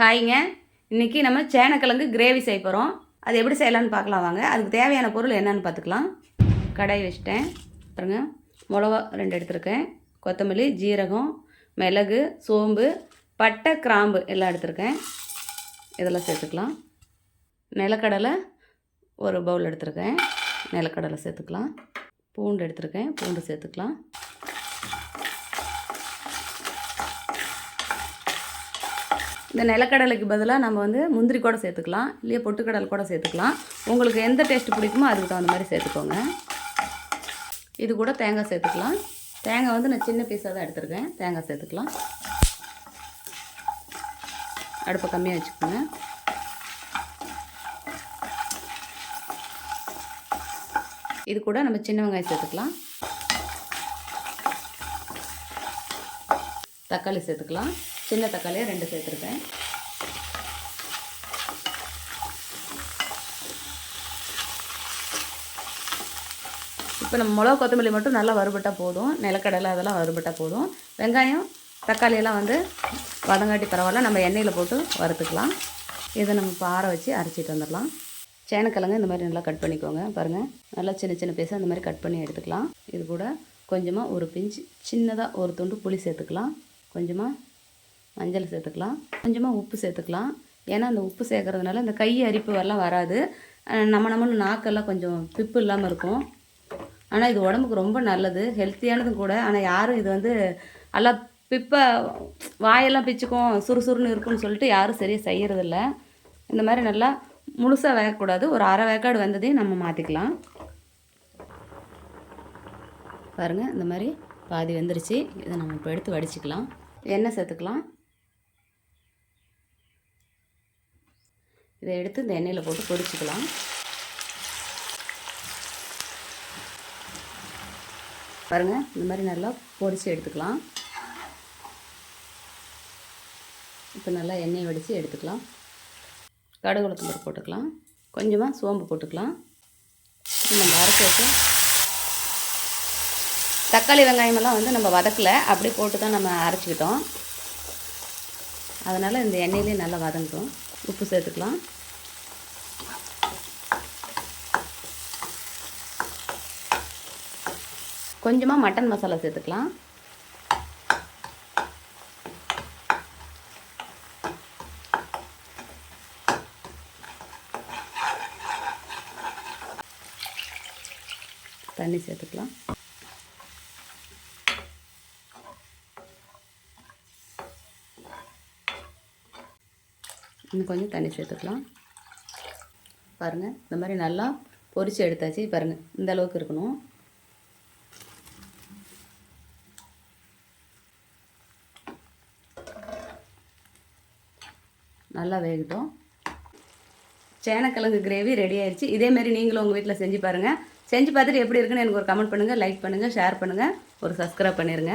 ஹாய்ங்க. இன்றைக்கி நம்ம சேனக்கிழங்கு கிரேவி செய்ய போகிறோம் அது எப்படி செய்யலாம்னு பார்க்கலாம் வாங்க. அதுக்கு தேவையான பொருள் என்னன்னு பார்த்துக்கலாம். கடாய் வச்சிட்டேன். பாருங்க. மிளகா ரெண்டு எடுத்திருக்கேன். கொத்தமல்லி ஜீரகம் மிளகு சோம்பு பட்டை கிராம்பு எல்லாம் எடுத்திருக்கேன். இதெல்லாம் சேர்த்துக்கலாம். நிலக்கடலை ஒரு பவுல் எடுத்திருக்கேன். நிலக்கடலை சேர்த்துக்கலாம். பூண்டு எடுத்திருக்கேன். பூண்டு சேர்த்துக்கலாம். இந்த நிலக்கடலைக்கு பதிலாக நம்ம வந்து முந்திரி கூட சேர்த்துக்கலாம். இல்லையா பொட்டுக்கடலை கூட சேர்த்துக்கலாம். உங்களுக்கு எந்த டேஸ்ட் பிடிக்குமோ அதுக்கு தகுந்த மாதிரி சேர்த்துக்கோங்க. இது கூட தேங்காய் சேர்த்துக்கலாம். தேங்காய் வந்து நான் சின்ன பீஸாக தான் எடுத்துருக்கேன். தேங்காய் சேர்த்துக்கலாம். அடுப்பை கம்மியாக வச்சுக்கோங்க. இது கூட நம்ம சின்ன வெங்காயம் சேர்த்துக்கலாம். தக்காளி சேர்த்துக்கலாம். சின்ன தக்காளியை ரெண்டு சேர்த்துருக்கேன் இப்போ நம்ம மிளகா கொத்தமல்லி மட்டும் நல்லா வறுபட்டால் போதும். நிலக்கடலை அதெல்லாம் வறுபட்டால் போதும். வெங்காயம் தக்காளியெல்லாம் வந்து வதங்காட்டி பரவாயில்ல. நம்ம எண்ணெயில் போட்டு வறுத்துக்கலாம். இதை நம்ம இப்போ ஆற வச்சு அரைச்சிட்டு வந்துடலாம். சேனக்கிழங்கு இந்த மாதிரி நல்லா கட் பண்ணிக்கோங்க. பாருங்கள் நல்லா சின்ன சின்ன பீஸாக இந்த மாதிரி கட் பண்ணி எடுத்துக்கலாம். இது கூட கொஞ்சமாக ஒரு பிஞ்சு சின்னதாக ஒரு துண்டு புளி சேர்த்துக்கலாம். கொஞ்சமாக மஞ்சள் சேர்த்துக்கலாம். கொஞ்சமாக உப்பு சேர்த்துக்கலாம். ஏன்னா அந்த உப்பு சேர்க்கறதுனால இந்த கை அரிப்பு எல்லாம் வராது. நம்ம நம்மளும் நாக்கெல்லாம் கொஞ்சம் பிப்பு இல்லாமல் இருக்கும். ஆனால் இது உடம்புக்கு ரொம்ப நல்லது. ஹெல்த்தியானதும் கூட. ஆனால் யாரும் இது வந்து நல்லா பிப்பை வாயெல்லாம் பிச்சுக்கும் சுறுசுறுன்னு இருக்கும்னு சொல்லிட்டு யாரும் சரியாக செய்கிறதில்ல இந்த மாதிரி நல்லா முழுசாக வேகக்கூடாது. ஒரு அரை வேக்காடு வந்ததையும் நம்ம மாற்றிக்கலாம் பாருங்கள் இந்த மாதிரி பாதி வெந்துருச்சு. இதை நம்ம இப்போ எடுத்து வடிச்சிக்கலாம். எண்ணெய் சேர்த்துக்கலாம். இதை எடுத்து இந்த எண்ணெயில் போட்டு பொரிச்சுக்கலாம். பாருங்கள் இந்த மாதிரி நல்லா பொரிச்சு எடுத்துக்கலாம். இப்போ நல்லா எண்ணெய் வடித்து எடுத்துக்கலாம். கடுகு உளுத்தம்பருப்பு போட்டுக்கலாம். கொஞ்சமாக சோம்பு போட்டுக்கலாம். நம்ம அரைச்சி வச்சு தக்காளி வெங்காயமெல்லாம் வந்து நம்ம வதக்கலை. அப்படியே போட்டு தான் நம்ம அரைச்சிக்கிட்டோம். அதனால் இந்த எண்ணெயிலே நல்லா வதங்கிட்டோம். உப்பு சேர்த்துக்கலாம். கொஞ்சமாக மட்டன் மசாலா சேர்த்துக்கலாம். தண்ணி சேர்த்துக்கலாம். இன்னும் கொஞ்சம் தண்ணி சேர்த்துக்கலாம். பாருங்கள் இந்த மாதிரி நல்லா பொரிச்சு எடுத்தாச்சு. பாருங்கள் இந்த அளவுக்கு இருக்கணும். நல்லா வேகட்டும். சேனக்கிழங்கு கிரேவி ரெடி ஆயிடுச்சு இதேமாரி நீங்களும் உங்கள் வீட்டில் செஞ்சு பாருங்கள் செஞ்சு பார்த்துட்டு எப்படி இருக்குன்னு எனக்கு ஒரு கமெண்ட் பண்ணுங்கள் லைக் பண்ணுங்கள் ஷேர் பண்ணுங்கள் ஒரு சப்ஸ்கிரைப் பண்ணிடுங்க